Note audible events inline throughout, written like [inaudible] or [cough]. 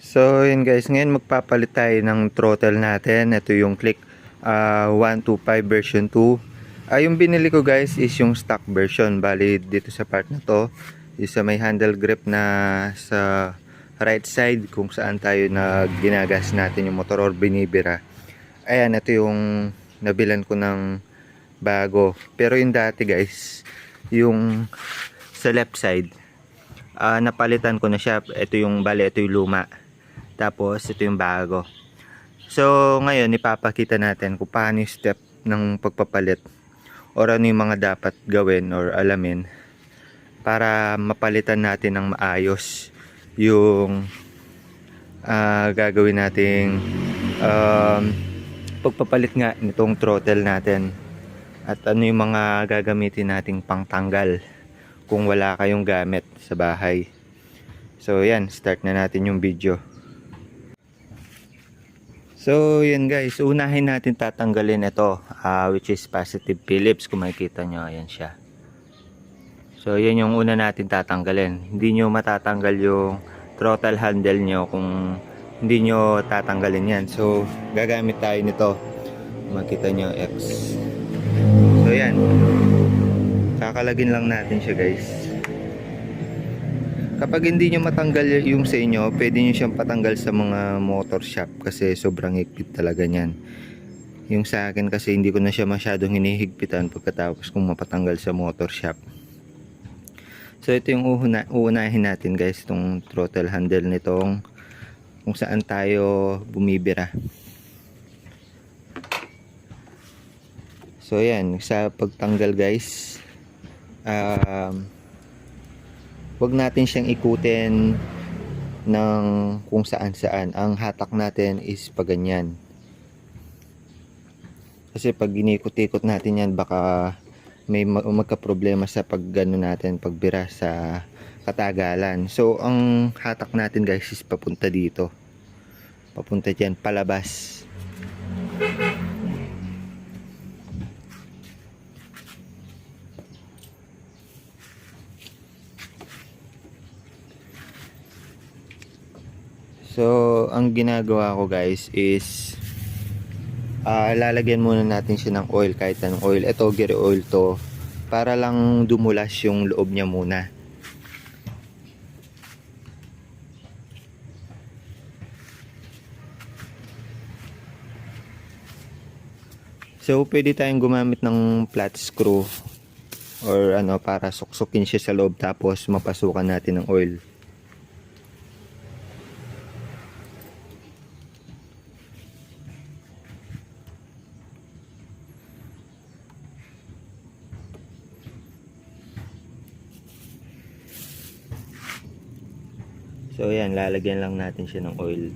So yun guys, ngayon magpapalit tayo ng throttle natin. Ito yung click ah, 125 version 2. Ah, yung binili ko guys is yung stock version. Bali dito sa part na to is sa may handle grip na sa right side kung saan tayo nag ginagas natin yung motor or binibira. Ayan, ito yung nabilan ko ng bago. Pero yung dati guys, yung sa left side, ah napalitan ko na siya. Ito yung bali, ito yung luma. Tapos ito yung bago. So ngayon ipapakita natin kung paano yung step ng pagpapalit or ano yung mga dapat gawin or alamin para mapalitan natin ng maayos yung ah, gagawin nating um, pagpapalit nga nitong throttle natin at ano yung mga gagamitin nating pangtanggal kung wala kayong gamit sa bahay. So yan, start na natin yung video. So yan guys, unahin natin tatanggalin ito ah, which is positive Phillips kung makikita nyo, ayan siya. So yan yung una natin tatanggalin. Hindi nyo matatanggal yung throttle handle nyo kung hindi nyo tatanggalin yan. So gagamit tayo nito. Makita nyo X. So yan. Kakalagin lang natin siya guys. Kapag hindi nyo matanggal yung sa inyo, pwede nyo siyang patanggal sa mga motor shop kasi sobrang higpit talaga niyan. Yung sa akin kasi hindi ko na siya masyadong hinihigpitan pagkatapos kung mapatanggal sa motor shop. So ito yung uunahin natin guys, itong throttle handle nitong kung saan tayo bumibira. So yan, sa pagtanggal guys, um, wag natin siyang ikutin ng kung saan saan. Ang hatak natin is paganyan. Kasi pag inikot-ikot natin yan, baka may ma- magka-problema sa paggano natin, pagbira sa katagalan. So, ang hatak natin guys is papunta dito. Papunta dyan, palabas. So, ang ginagawa ko guys is ah lalagyan muna natin siya ng oil kahit anong oil. Ito, gear oil to para lang dumulas yung loob niya muna. So, pwede tayong gumamit ng flat screw or ano para suksukin siya sa loob tapos mapasukan natin ng oil. So ayan, lalagyan lang natin siya ng oil.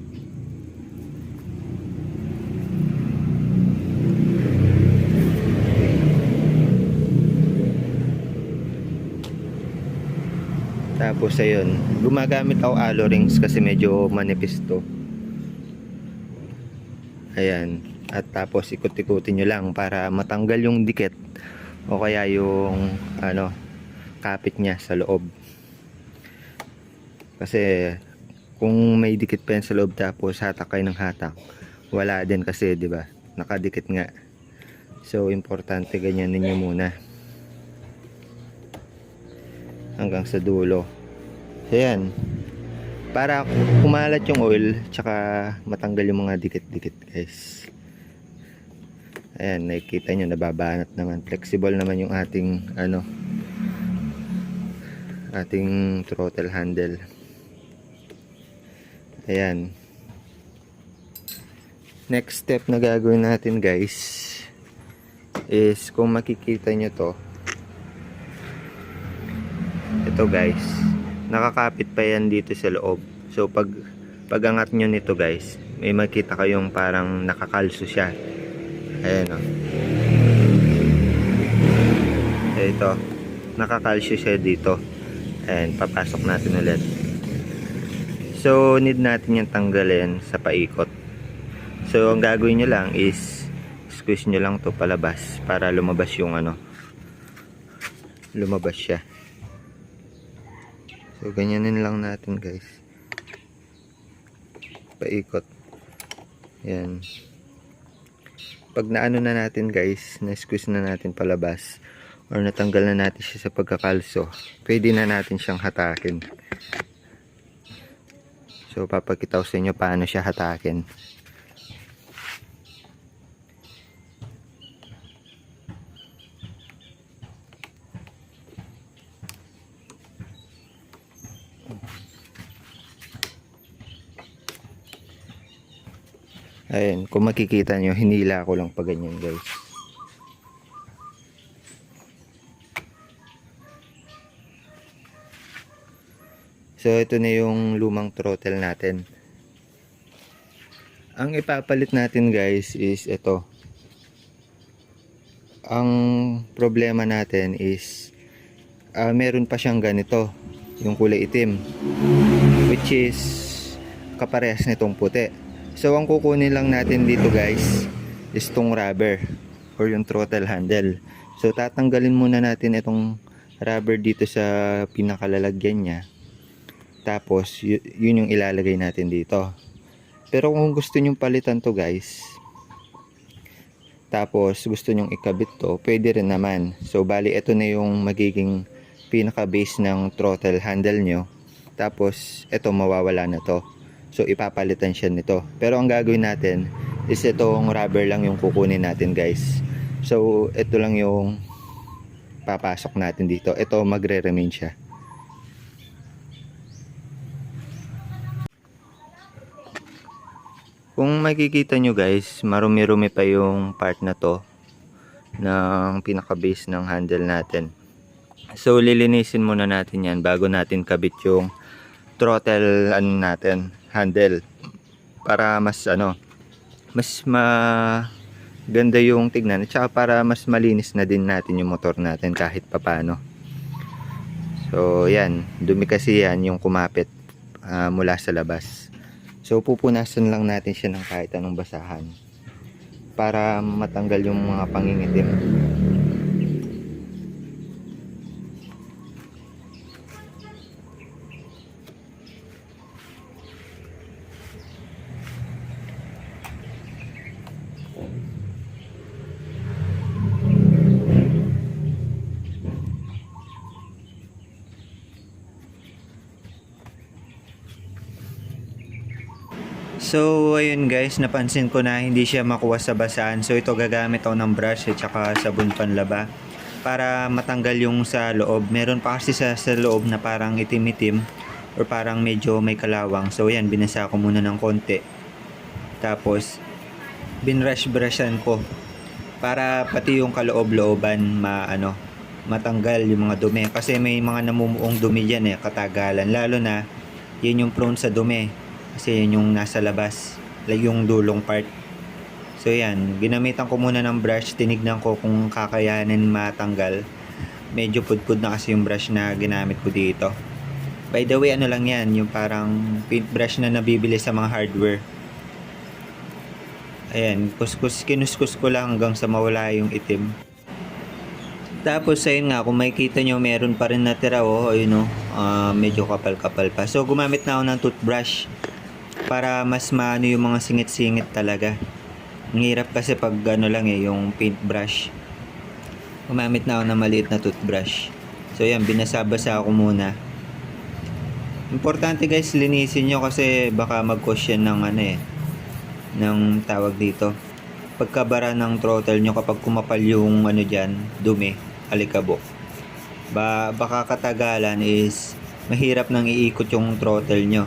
Tapos ayun, gumagamit ako aloe rings kasi medyo manipis to. Ayan, at tapos ikot-ikutin nyo lang para matanggal yung dikit o kaya yung ano, kapit niya sa loob. Kasi kung may dikit pa yan sa loob tapos hatak kayo ng hatak, wala din kasi, ba? Nakadikit nga. So importante ganyan ninyo muna. Hanggang sa dulo. So yan. Para kumalat yung oil tsaka matanggal yung mga dikit-dikit, guys. Ayan, nakikita nyo, nababanat naman. Flexible naman yung ating, ano, ating throttle handle. Ayan. Next step na gagawin natin guys is kung makikita nyo to ito guys nakakapit pa yan dito sa loob. So pag pagangat nyo nito guys may makita kayong parang nakakalso siya. Ayan o ito nakakalso siya dito. Ayan papasok natin ulit So, need natin yung tanggalin sa paikot. So, ang gagawin nyo lang is squeeze nyo lang to palabas para lumabas yung ano. Lumabas siya. So, ganyanin lang natin guys. paikot. Yan. Pag naano na natin guys, na-squeeze na natin palabas or natanggal na natin siya sa pagkakalso, pwede na natin siyang hatakin. So papakita ko sa inyo paano siya hatakin. Ayun, kung makikita nyo, hinila ko lang pa ganyan guys. So, ito na yung lumang throttle natin. Ang ipapalit natin guys is ito. Ang problema natin is ah, meron pa siyang ganito, yung kulay itim. Which is kaparehas nitong puti. So, ang kukunin lang natin dito guys is tong rubber or yung throttle handle. So, tatanggalin muna natin itong rubber dito sa pinakalalagyan niya. Tapos, yun yung ilalagay natin dito. Pero kung gusto nyong palitan to guys, tapos gusto nyong ikabit to, pwede rin naman. So, bali, ito na yung magiging pinaka-base ng throttle handle nyo. Tapos, ito mawawala na to. So, ipapalitan siya nito. Pero ang gagawin natin is itong rubber lang yung kukunin natin guys. So, ito lang yung papasok natin dito. Ito magre-remain siya. Kung makikita nyo guys, marumi-rumi pa yung part na to ng pinaka-base ng handle natin. So lilinisin muna natin yan bago natin kabit yung throttle ano natin, handle para mas ano, mas ma ganda yung tignan at saka para mas malinis na din natin yung motor natin kahit papano. So yan, dumi kasi yan yung kumapit ah, mula sa labas. So pupunasan lang natin siya ng kahit anong basahan para matanggal yung mga pangingitim. So, ayun guys, napansin ko na hindi siya makuha sa basahan. So, ito gagamit ako ng brush at saka sabon panlaba para matanggal yung sa loob. Meron pa kasi sa, sa loob na parang itim-itim or parang medyo may kalawang. So, yan, binasa ko muna ng konti. Tapos, binrush-brushan ko para pati yung kaloob-looban ma, ano, matanggal yung mga dumi. Kasi may mga namumuong dumi dyan eh, katagalan. Lalo na, yun yung prone sa dumi kasi yun yung nasa labas yung dulong part. So yan. Ginamitan ko muna ng brush. Tinignan ko kung kakayanin matanggal. Medyo pudpud na kasi yung brush na ginamit ko dito. By the way ano lang yan? Yung parang paintbrush na nabibili sa mga hardware. Ayan. Kuskus kinuskus ko lang hanggang sa mawala yung itim. Tapos ayun nga kung makikita nyo meron pa rin natira oh ayun oh. Ah, medyo kapal-kapal pa. So gumamit na ako ng toothbrush para mas maano yung mga singit-singit talaga. Ang hirap kasi pag ano lang eh, yung paintbrush. Gumamit na ako ng maliit na toothbrush. So yan, binasa-basa ako muna. Importante guys, linisin nyo kasi baka mag-cause yan ng ano eh, ng tawag dito. Pagkabara ng throttle nyo kapag kumapal yung ano dyan, dumi, alikabok. Ba, baka katagalan is mahirap nang iikot yung throttle nyo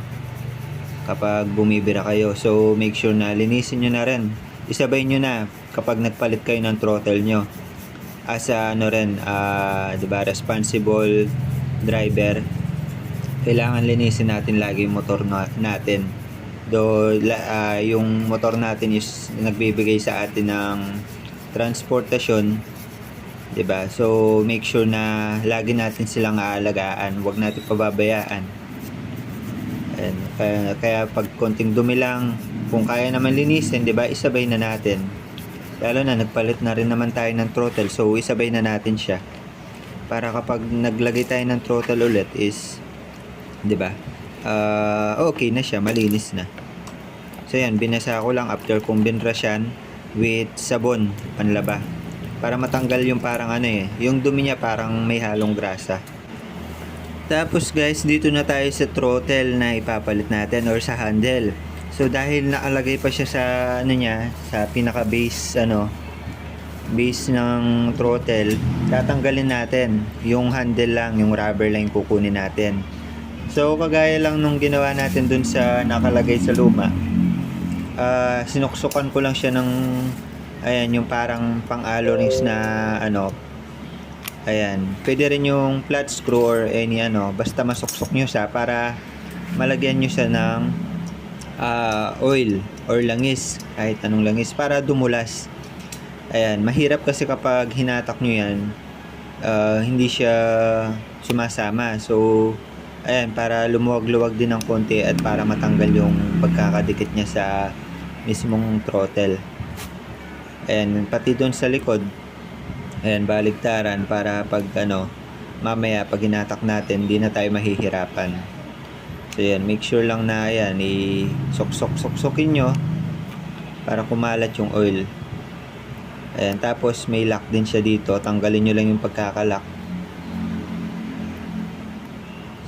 kapag bumibira kayo. So, make sure na linisin nyo na rin. Isabay nyo na kapag nagpalit kayo ng throttle nyo. As a, ano rin, ah, di ba, responsible driver, kailangan linisin natin lagi yung motor na, natin. Do ah, yung motor natin is nagbibigay sa atin ng transportasyon, 'di ba? So make sure na lagi natin silang aalagaan, 'wag natin pababayaan. Ayan, kaya, kaya pag konting dumi lang, kung kaya naman linisin, di ba, isabay na natin. Lalo na, nagpalit na rin naman tayo ng throttle, so isabay na natin siya. Para kapag naglagay tayo ng throttle ulit is, di ba, ah, okay na siya, malinis na. So yan, binasa ko lang after kong binrasyan with sabon, panlaba. Para matanggal yung parang ano eh, yung dumi niya parang may halong grasa. Tapos guys, dito na tayo sa throttle na ipapalit natin or sa handle. So dahil nakalagay pa siya sa ano niya, sa pinaka base ano, base ng throttle, tatanggalin natin yung handle lang, yung rubber lang kukunin natin. So kagaya lang nung ginawa natin dun sa nakalagay sa luma, ah sinuksukan ko lang siya ng ayan yung parang pang-alloy rings na ano ayan. Pwede rin yung flat screw or any ano basta masuksok nyo siya para malagyan nyo siya ng ah, oil or langis kahit anong langis para dumulas. Ayan. Mahirap kasi kapag hinatak nyo yan ah, hindi siya sumasama. So ayan para lumuwag-luwag din ng konti at para matanggal yung pagkakadikit niya sa mismong throttle. Ayan. Pati doon sa likod ayan baligtaran para pag ano mamaya pag hinatak natin hindi na tayo mahihirapan. So ayan make sure lang na ayan i sok sok sok sokin nyo para kumalat yung oil. Ayan tapos may lock din siya dito. Tanggalin nyo lang yung pagkakalak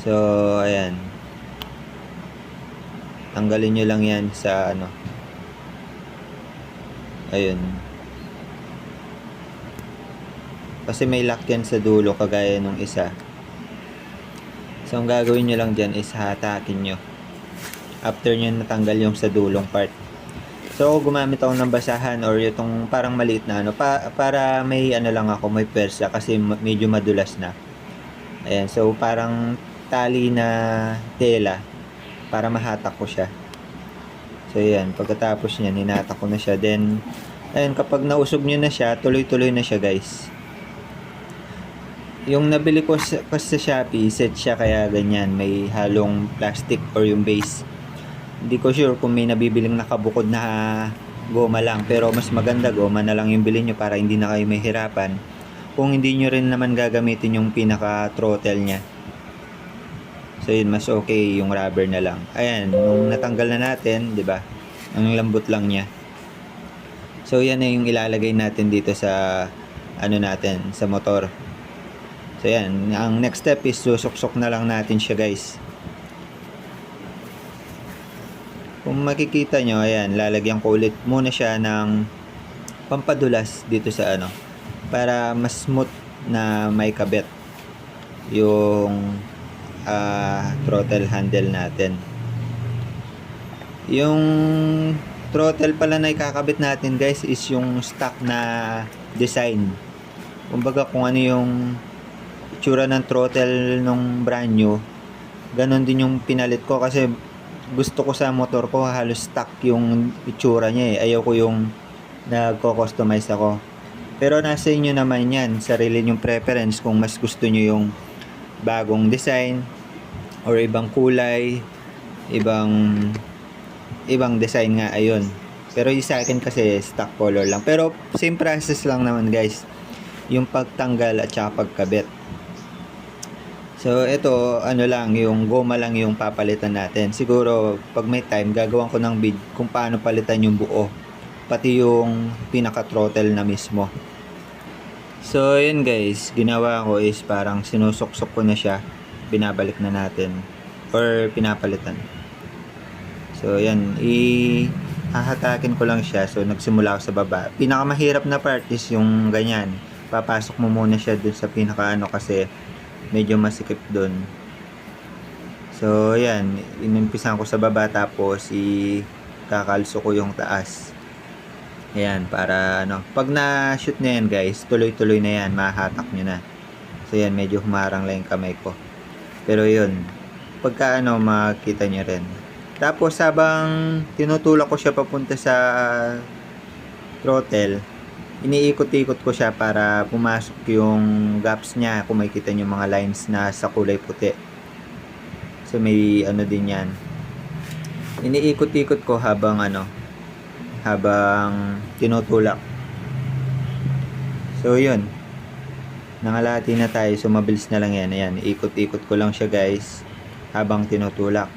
so ayan. Tanggalin nyo lang yan sa ano. Ayun kasi may lock yan sa dulo kagaya nung isa. So ang gagawin nyo lang dyan is hatakin nyo. After nyo natanggal yung sa dulong part. So gumamit ako ng basahan or itong parang maliit na ano. Pa, para may ano lang ako may persa kasi medyo madulas na. Ayan so parang tali na tela para mahatak ko siya. So yan, pagkatapos niyan, hinatak ko na siya. Then, ayun, kapag nausog nyo na siya, tuloy-tuloy na siya guys. Yung nabili ko sa, kasi sa Shopee, set siya kaya ganyan. May halong plastic or yung base. Hindi ko sure kung may nabibiling nakabukod na goma lang. Pero mas maganda goma na lang yung bilhin nyo para hindi na kayo mahirapan. Kung hindi nyo rin naman gagamitin yung pinaka throttle niya. So yun, mas okay yung rubber na lang. Ayan, nung natanggal na natin, di ba? Ang lambot lang niya. So yan na yung ilalagay natin dito sa ano natin, sa motor. So yan, ang next step is susuksok na lang natin siya guys. Kung makikita nyo, ayan, lalagyan ko ulit muna siya ng pampadulas dito sa ano para mas smooth na may kabit yung ah, throttle handle natin. Yung throttle pala na ikakabit natin guys is yung stock na design. Kumbaga kung ano yung itsura ng throttle nung brand new, ganon din yung pinalit ko kasi gusto ko sa motor ko halos stock yung itsura niya eh. Ayaw ko yung nagko-customize ako. Pero nasa inyo naman yan, sarili yung preference kung mas gusto nyo yung bagong design or ibang kulay, ibang ibang design nga ayun. Pero yung sa akin kasi stock color lang. Pero same process lang naman guys. Yung pagtanggal at saka pagkabit. So ito ano lang yung goma lang yung papalitan natin. Siguro pag may time gagawin ko ng vid kung paano palitan yung buo. Pati yung pinaka throttle na mismo. So yun guys, ginawa ko is parang sinusuksok ko na siya. Binabalik na natin or pinapalitan. So yan, i hahatakin ko lang siya. So nagsimula ako sa baba. Pinakamahirap na part is yung ganyan. Papasok mo muna siya dun sa pinaka ano kasi medyo masikip dun. So yan, inimpisan ko sa baba tapos i kakalso ko yung taas. Ayan, para ano, pag na-shoot na yan guys, tuloy-tuloy na yan, mahatak nyo na. So yan, medyo humarang lang yung kamay ko. Pero yun, pagka ano, makita nyo rin. Tapos habang tinutulak ko siya papunta sa throttle, iniikot-ikot ko siya para pumasok yung gaps niya kung makikita nyo mga lines na sa kulay puti. So may ano din yan. Iniikot-ikot ko habang ano, habang tinutulak. So yun. Nangalati na tayo so mabilis na lang yan. Ayan, ikot-ikot ko lang siya guys habang tinutulak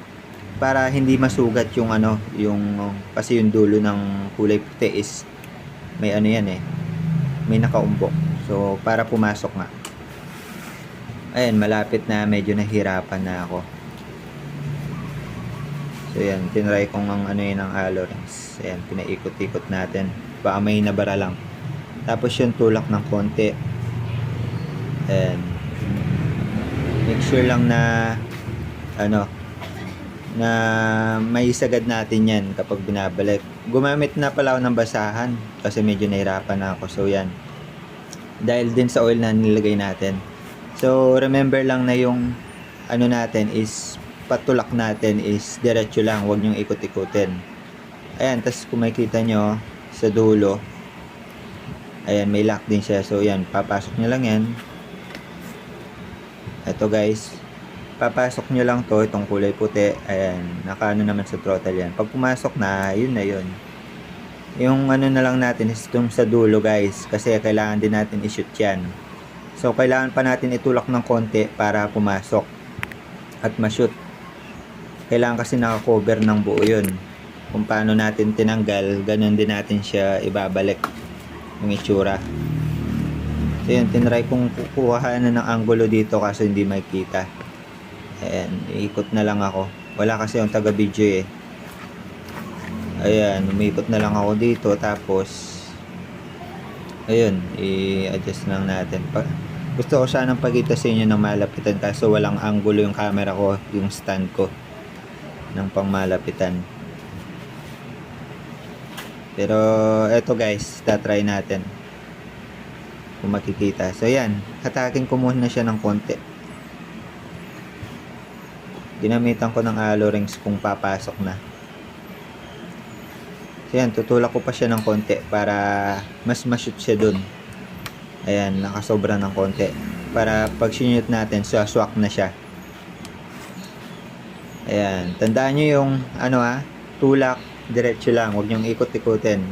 para hindi masugat yung ano, yung kasi yung dulo ng kulay puti is may ano yan eh. May nakaumbok. So para pumasok nga. Ayan, malapit na medyo nahirapan na ako. So yan, tinry kong ang ano yun ng halo. Ayan, pinaikot-ikot natin. Baka may nabara lang. Tapos yung tulak ng konti. Ayan. Make sure lang na ano na may sagad natin yan kapag binabalik. Gumamit na pala ako ng basahan kasi medyo nahirapan na ako. So yan. Dahil din sa oil na nilagay natin. So remember lang na yung ano natin is patulak natin is diretso lang, huwag niyong ikot-ikutin. Ayan, tapos kung makikita nyo sa dulo, ayan, may lock din siya. So, yan, papasok nyo lang yan. Ito guys, papasok nyo lang to, itong kulay puti. Ayan, nakaano naman sa throttle yan. Pag pumasok na, yun na yun. Yung ano na lang natin is itong sa dulo guys, kasi kailangan din natin i-shoot yan. So, kailangan pa natin itulak ng konti para pumasok at ma-shoot kailangan kasi naka-cover ng buo yun. Kung paano natin tinanggal, ganun din natin siya ibabalik yung itsura. So yun, tinry kong kukuha na ng angulo dito kasi hindi makita. Ayan, iikot na lang ako. Wala kasi yung taga-video eh. Ayan, umikot na lang ako dito tapos ayun, i-adjust lang natin. Pa gusto ko sanang pagkita sa inyo ng malapitan kaso walang angulo yung camera ko, yung stand ko ng pangmalapitan. Pero eto guys, tatry natin. Kung makikita. So yan, hatakin ko muna siya ng konti. Ginamitan ko ng alo rings kung papasok na. So yan, tutulak ko pa siya ng konti para mas ma-shoot siya dun. Ayan, nakasobra ng konti. Para pag sinute natin, swak na siya. Ayan, tandaan nyo yung ano ha, tulak, diretso lang, huwag nyong ikot-ikutin.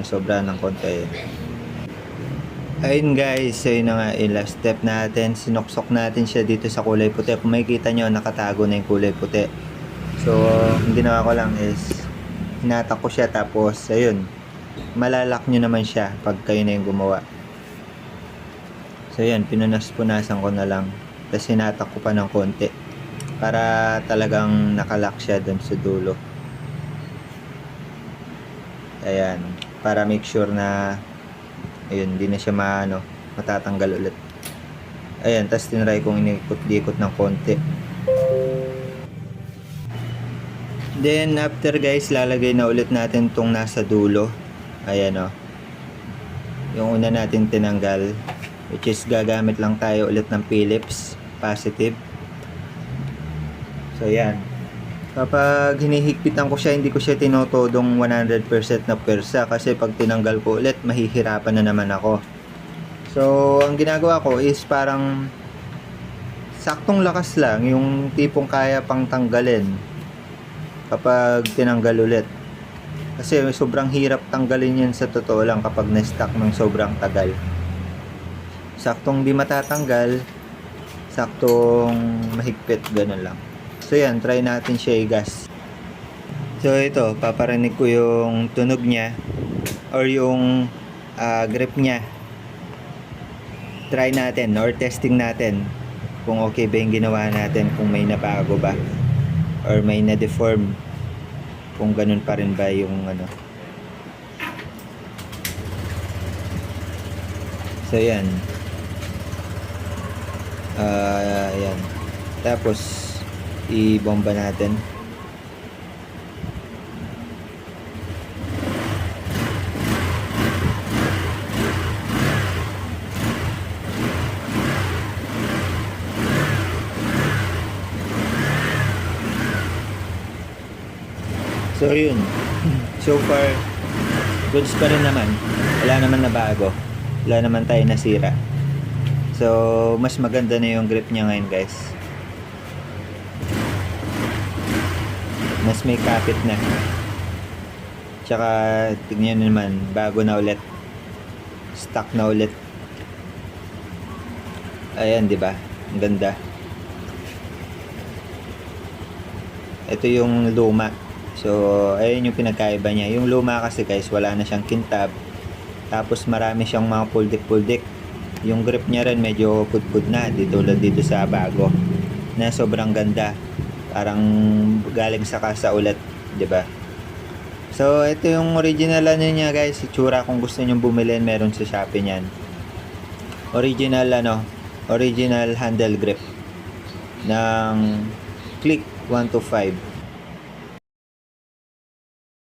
Yung sobra ng konti. Ayun guys, so yun na nga yung last step natin. Sinuksok natin siya dito sa kulay puti. Kung makikita nyo, nakatago na yung kulay puti. So, ang ginawa ko lang is, hinatak ko siya tapos, ayun, malalak nyo naman siya pag kayo na yung gumawa. So, yan, pinunas-punasan ko na lang. Tapos, hinatak ko pa ng konti para talagang nakalock siya dun sa dulo ayan para make sure na ayun hindi na siya maano matatanggal ulit. Ayan tapos tinry kong inikot-ikot ng konti. Then after guys lalagay na ulit natin tong nasa dulo. Ayan o yung una natin tinanggal which is gagamit lang tayo ulit ng Philips positive. So, yan. Kapag hinihigpitan ko siya, hindi ko siya tinotodong 100% na persa kasi pag tinanggal ko ulit, mahihirapan na naman ako. So, ang ginagawa ko is parang saktong lakas lang, yung tipong kaya pang tanggalin kapag tinanggal ulit. Kasi sobrang hirap tanggalin yan sa totoo lang kapag na-stuck ng sobrang tagal. Saktong di matatanggal, saktong mahigpit, ganun lang. So yan, try natin siya i-gas. So ito, paparinig ko yung tunog niya or yung uh, grip niya. Try natin or testing natin kung okay ba yung ginawa natin, kung may nabago ba or may na-deform kung ganun pa rin ba yung ano. So yan. Uh, yan. Tapos i-bomba natin. So yun. [laughs] So far goods pa rin naman. Wala naman na bago. Wala naman tayo nasira. So mas maganda na yung grip niya ngayon guys. Mas may kapit na tsaka tignan naman bago na ulit stock na ulit ayan di ba ang ganda Ito yung luma. So, ayun yung pinagkaiba niya. Yung luma kasi guys, wala na siyang kintab. Tapos marami siyang mga puldik-puldik. Yung grip niya rin medyo pudpud na. Di tulad dito sa bago. Na sobrang ganda. Parang galing sa kasa ulit. 'di ba? So, ito yung original ano niya guys. Itsura kung gusto niyo bumili, meron sa Shopee niyan. Original ano, original handle grip ng Click 125